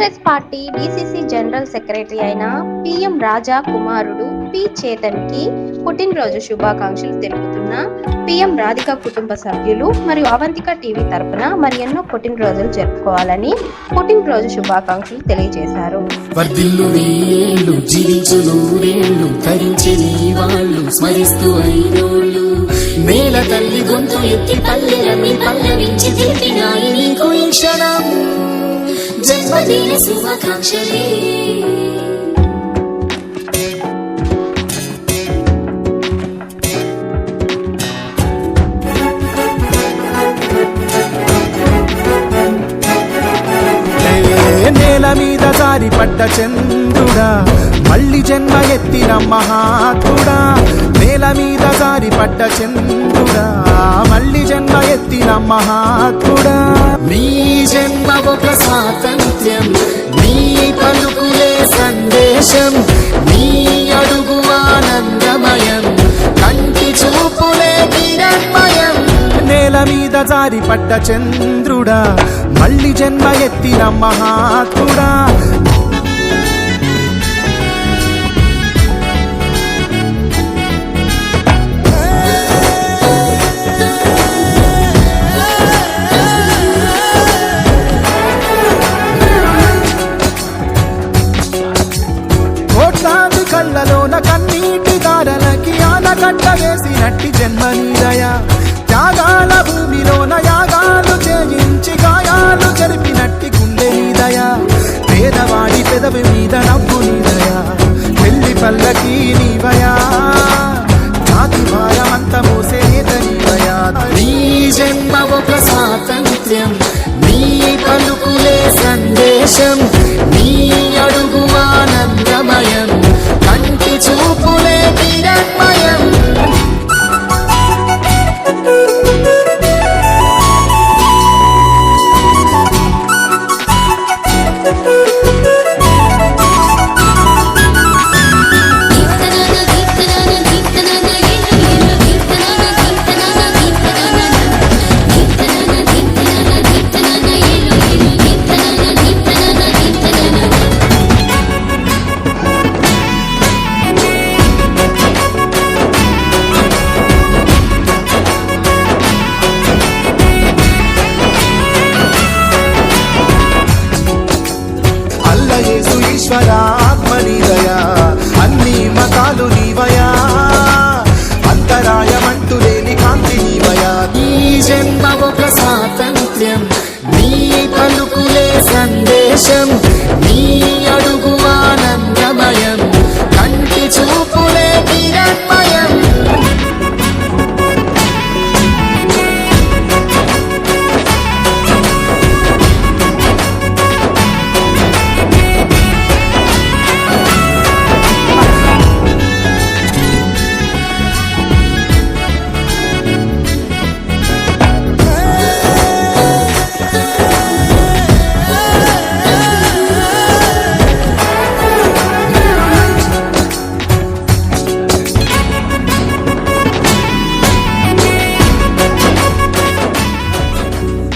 Congress party DCC general secretary అయిన PM Raja కుమారుడు P. చేతన్కి పుట్టినరోజు శుభాకాంక్షలు తెలుపుతున్న పిఎం రాధిక కుటుంబ సభ్యులు మరియు అవంతిక టీవీ తరపున మరి ఎన్నో పుట్టినరోజులు జరుపుకోవాలని పుట్టినరోజు శుభాకాంక్షలు తెలియజేశారు. నేల తల్లి గొంతు ఎత్తి పల్లెలమ్మి పల్లవించి తెలిపినాయి నీకు ఈ క్షణం. జన్మదిన శుభాకాంక్షలే. నేల మీద దారి పడ్డ చంద్రుడా మళ్ళీ జన్మ ఎత్తిన మహాత్ముడా నేల మీద దారి పడ్డ చంద్రుడా మళ్ళీ జన్మ ఎత్తిన మహాత్ముడా. నీ జన్మ ఒక స్వాతంత్ర్యం నీ పలుకులే సందేశం నీ అడుగు ఆనందమయం కంటి చూపులే నిరన్మయం నేల మీద జారి పడ్డ చంద్రుడా మళ్ళీ జన్మ ఎత్తిన మహాత్ముడా కళ్ళలోన కన్నీటి దారలకి ఆనకట్ట వేసినట్టి జన్మ నీదయ త్యాగాల భూమిలోన యాగాలు చేయించి గాయాలు జరిపినట్టి గుండె నీదయ పేదవాడి పెదవి మీద నవ్వు నీదయ పెళ్ళి పల్లకి నీవయా. జాతి భారమంత మోసే నేత నీవయా నీ జన్మ ఒక స్వాతంత్ర్యం నీ పలుకులే సందేశం. నీవయా నీ జన్మ ఒక స్వాతంత్ర్యం నీ పలుకులే సందేశం నీ అడుగు ఆనందమయం.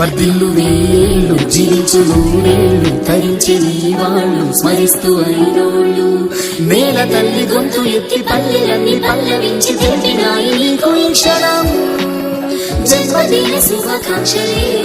వర్ధిల్లు వేళ్ళు జీవించు నూరేళ్ళు ధరించే నీ వాళ్ళు స్మరిస్తూ అయినోళ్ళు. నేల తల్లి గొంతు ఎత్తి పల్లెలన్నీ పల్లవించి తెలిపినాయి నీకు ఈ క్షణం. జన్మదిన శుభాకాంక్షలే.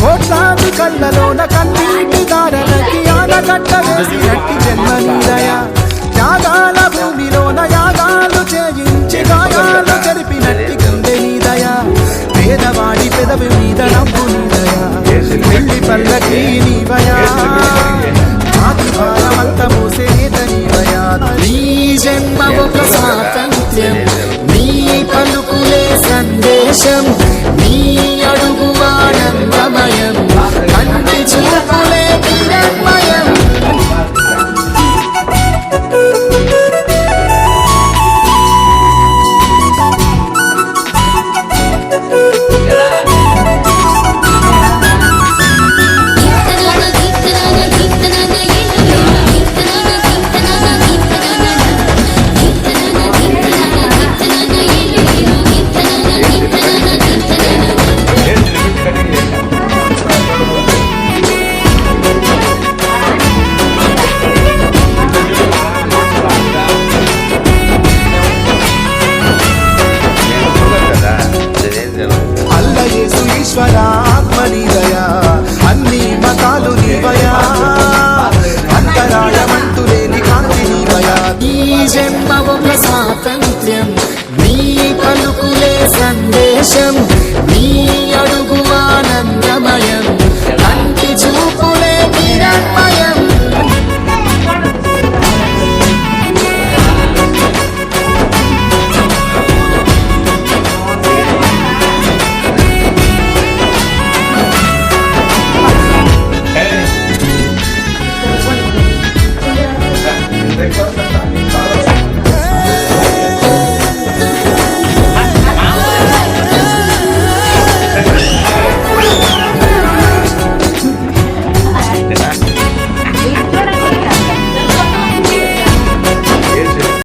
కోట్లాది కళ్ళలోన కన్నీటి కట్ట వేసినట్టి జన్మ నీదయా త్యాగాల భూమిలోన యాగాలు చేయించి గాయాలు జరిపినట్టి గుండె నీదయా పేదవాడి పెదవి మీద నవ్వు నీదయా పెళ్ళి పల్లకి నీవయా. జన్మ ఒక స్వాతంత్ర్యం. నీ పలుకులే సందేశం.